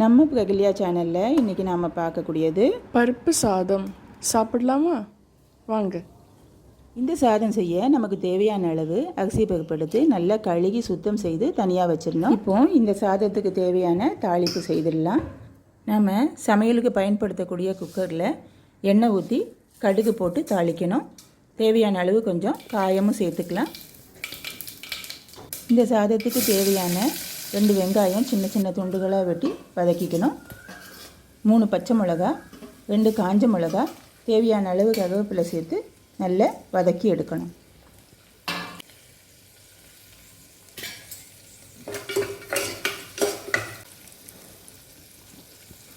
நம்ம பிரகல்யா சேனலில் இன்றைக்கி நாம் பார்க்கக்கூடியது பருப்பு சாதம். சாப்பிடலாமா? வாங்க. இந்த சாதம் செய்ய நமக்கு தேவையான அளவு அரிசி பருப்பு எடுத்து நல்லா கழுகி சுத்தம் செய்து தனியாக வச்சிடணும். இப்போ இந்த சாதத்துக்கு தேவையான தாளிப்பு செய்திடலாம். நாம் சமையலுக்கு பயன்படுத்தக்கூடிய குக்கரில் எண்ணெய் ஊற்றி கடுகு போட்டு தாளிக்கணும். தேவையான அளவு கொஞ்சம் காயமும் சேர்த்துக்கலாம். இந்த சாதத்துக்கு தேவையான ரெண்டு வெங்காயம் சின்ன சின்ன துண்டுகளாக வெட்டி வதக்கிக்கணும். மூணு பச்சை மிளகா ரெண்டு காஞ்ச மிளகா தேவையான அளவு கருவேப்பிலை சேர்த்து நல்லா வதக்கி எடுக்கணும்.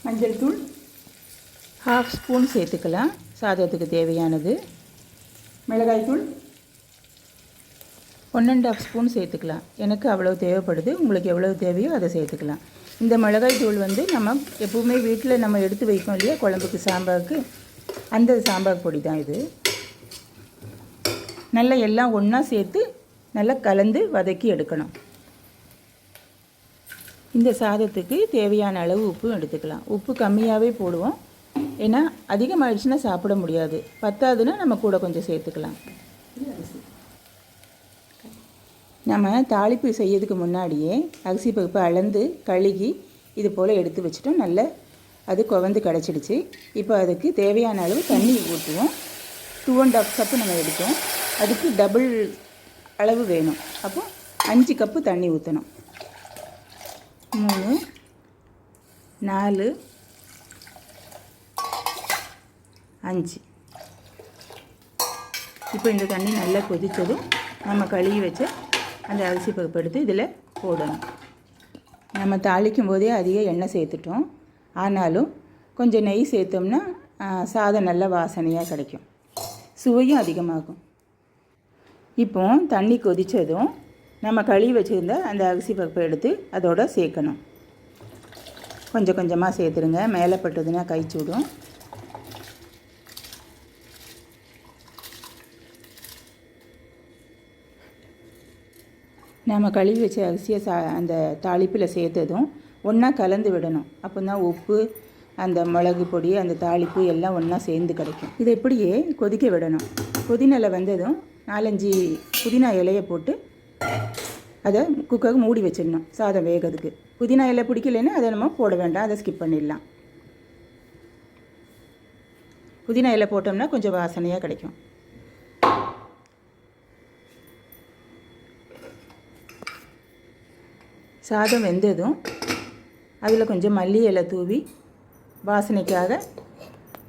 மஞ்சள் தூள் ஹாஃப் ஸ்பூன் சேர்த்துக்கலாம். சாதத்துக்கு தேவையானது. மிளகாய் தூள் ஒன் அண்ட் ஆஃப் ஸ்பூன் சேர்த்துக்கலாம். எனக்கு அவ்வளோ தேவைப்படுது. உங்களுக்கு எவ்வளோ தேவையோ அதை சேர்த்துக்கலாம். இந்த மிளகாய் தூள் வந்து நம்ம எப்பவுமே வீட்டில் நம்ம எடுத்து வைப்போம் இல்லையா? குழம்புக்கு சாம்பாருக்கு. அந்த சாம்பார் பொடி தான் இது. நல்லா எல்லாம் ஒன்றா சேர்த்து நல்லா கலந்து வதக்கி எடுக்கணும். இந்த சாதத்துக்கு தேவையான அளவு உப்பும் எடுத்துக்கலாம். உப்பு கம்மியாகவே போடுவோம். ஏன்னா அதிகமாகிடுச்சுன்னா சாப்பிட முடியாது. பத்தாதுன்னா நம்ம கூட கொஞ்சம் சேர்த்துக்கலாம். நம்ம தாளிப்பு செய்யறதுக்கு முன்னாடியே அரிசி பருப்பு அளந்து கழுகி இது போல் எடுத்து வச்சுட்டோம். நல்ல அது குவந்து கிடச்சிடுச்சு. இப்போ அதுக்கு தேவையான அளவு தண்ணி ஊற்றுவோம். டூ அண்ட் ஆஃப் கப்பு நம்ம எடுத்தோம். அதுக்கு டபுள் அளவு வேணும். அப்போ அஞ்சு கப்பு தண்ணி ஊற்றணும் மூணு நாலு அஞ்சு. இப்போ இந்த தண்ணி நல்லா கொதித்ததும் நம்ம கழுவி வச்ச அந்த அரிசி பருப்பு எடுத்து இதில் போடணும். நம்ம தாளிக்கும் போதே அதிக எண்ணெய் சேர்த்துட்டோம். ஆனாலும் கொஞ்சம் நெய் சேர்த்தோம்னா சாதம் நல்ல வாசனையாக கிடைக்கும். சுவையும் அதிகமாகும். இப்போ தண்ணி கொதித்ததும் நம்ம கழுவி வச்சுருந்த அந்த அரிசி பருப்பை எடுத்து அதோட சேர்க்கணும். கொஞ்சம் கொஞ்சமாக சேர்த்துருங்க. மேலே பட்டதுன்னா கை நம்ம கழுவி வச்ச அரிசியை சா அந்த தாளிப்பில் சேர்த்ததும் ஒன்றா கலந்து விடணும். அப்போ தான் உப்பு அந்த மிளகு பொடி அந்த தாளிப்பு எல்லாம் ஒன்றா சேர்ந்து கிடைக்கும். இதை இப்படியே கொதிக்க விடணும். புதினில் வந்ததும் நாலஞ்சு புதினா இலையை போட்டு அதை குக்கருக்கு மூடி வச்சிடணும் சாதம் வேகிறதுக்கு. புதினா இலை பிடிக்கலைன்னா அதை நம்ம போட வேண்டாம் அதை ஸ்கிப் பண்ணிடலாம். புதினா இலை போட்டோம்னா கொஞ்சம் வாசனையாக கிடைக்கும். சாதம் வெந்ததும் அதில் கொஞ்சம் மல்லி இலை தூவி வாசனைக்காக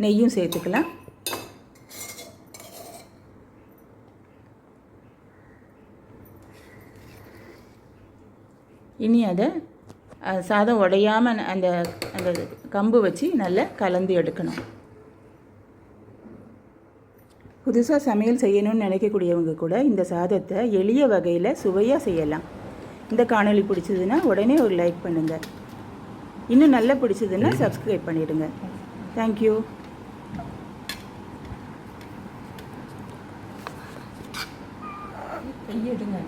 நெய்யும் சேர்த்துக்கலாம். இனி அதை சாதம் உடையாமல் அந்த அந்த கம்பு வச்சு நல்லா கலந்து எடுக்கணும். புதுசாக சமையல் செய்யணும்னு நினைக்கக்கூடியவங்க கூட இந்த சாதத்தை எளிய வகையில் சுவையாக செய்யலாம். இந்த காணொளி பிடிச்சதுன்னா உடனே ஒரு லைக் பண்ணுங்கள் இன்னும் நல்லா பிடிச்சதுன்னா சப்ஸ்கிரைப் பண்ணிடுங்க. தேங்க்யூ கையெடுங்க.